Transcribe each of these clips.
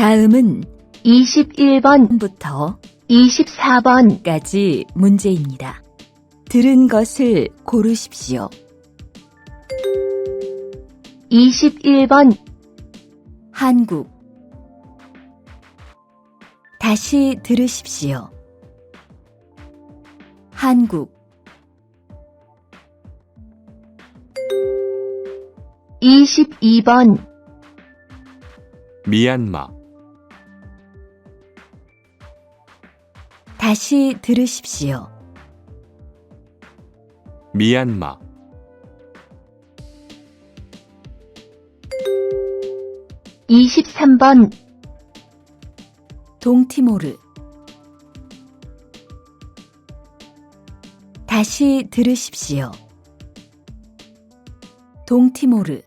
다음은 21번부터 24번, 까지 문제입니다. 들은 것을 고르십시오. 21번, 한국 다시 들으십시오. 한국 22번, 미얀마, 다시 들으십시오. 미얀마, 23번, 동티모르. 다시 들으십시오. 동티모르.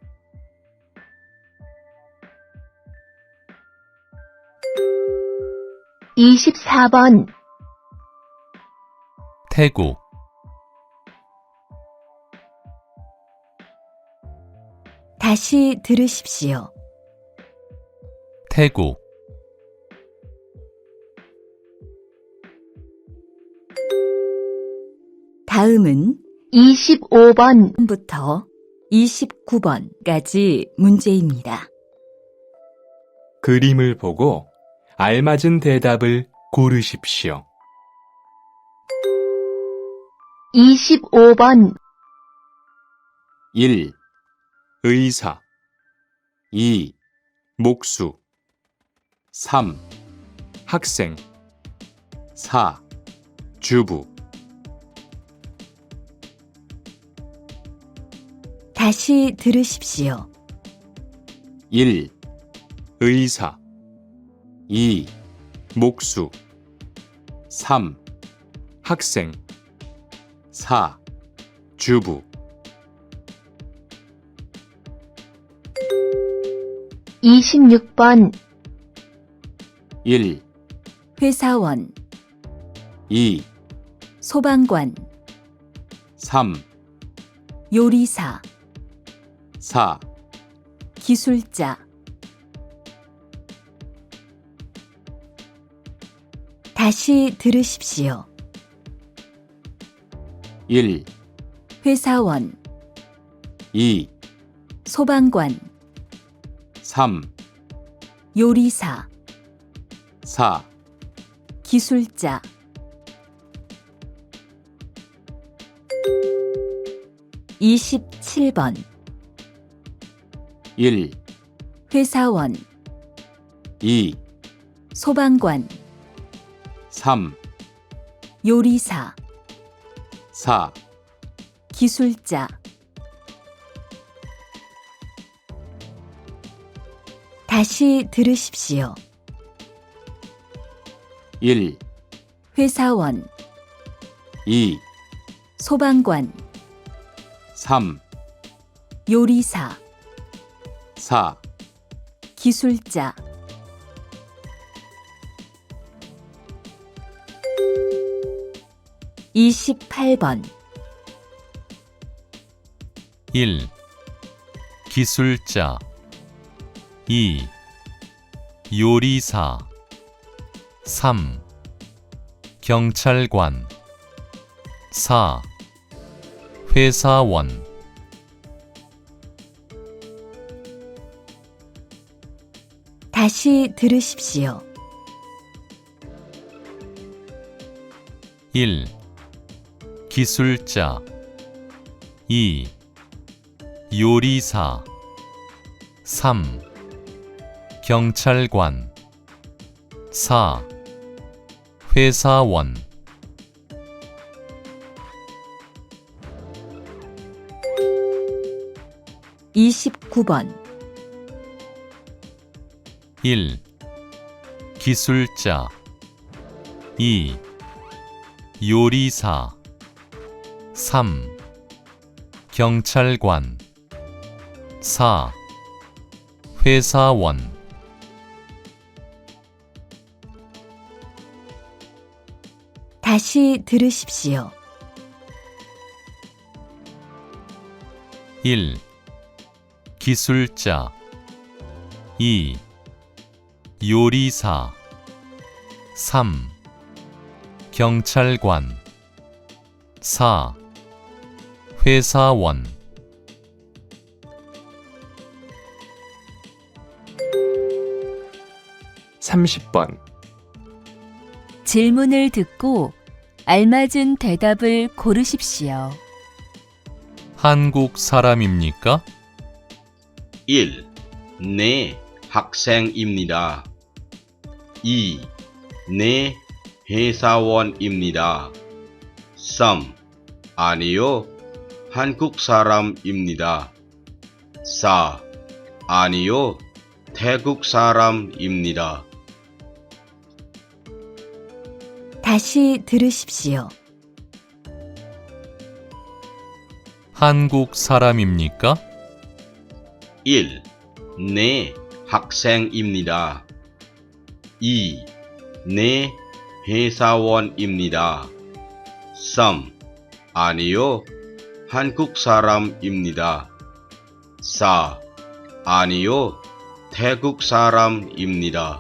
24번, 태국, 다시 들으십시오. 태국, 다음은 25번, 부터 29번까지 문제입니다. 그림을 보고 알맞은 대답을 고르십시오. 25번, 1. 의사 2. 목수 3. 학생 4. 주부 다시 들으십시오. 1. 의사 2. 목수 3. 학생 4. 주부 26번, 1. 회사원, 2. 소방관, 3. 요리사, 4. 기술자. 다시 들으십시오. 1. 회사원, 2. 소방관, 3. 요리사, 4. 기술자. 이십칠 번 1. 회사원, 2. 소방관, 3. 요리사, 4. 기술자. 다시 들으십시오. 1. 회사원, 2. 소방관, 3. 요리사, 4. 기술자. 이십팔 번 1. 기술자 2. 요리사 3. 경찰관 4. 회사원 다시 들으십시오. 1. 기술자 2. 요리사 3. 경찰관 4. 회사원 이십구 번 1. 기술자 2. 요리사 3. 경찰관 4. 회사원 다시 들으십시오. 1. 기술자 2. 요리사 3. 경찰관 4. 회사원 30번, 질문을 듣고 알맞은 대답을 고르십시오. 한국 사람입니까? 1. 네, 학생입니다. 2. 네, 회사원입니다. 3. 아니요, 한국 사람입니다. 4. 아니요, 태국 사람입니다. 다시 들으십시오. 한국 사람입니까? 1. 네, 학생입니다. 2. 네, 회사원입니다. 3. 아니요, 한국 사람입니다. 4. 아니요, 태국 사람입니다.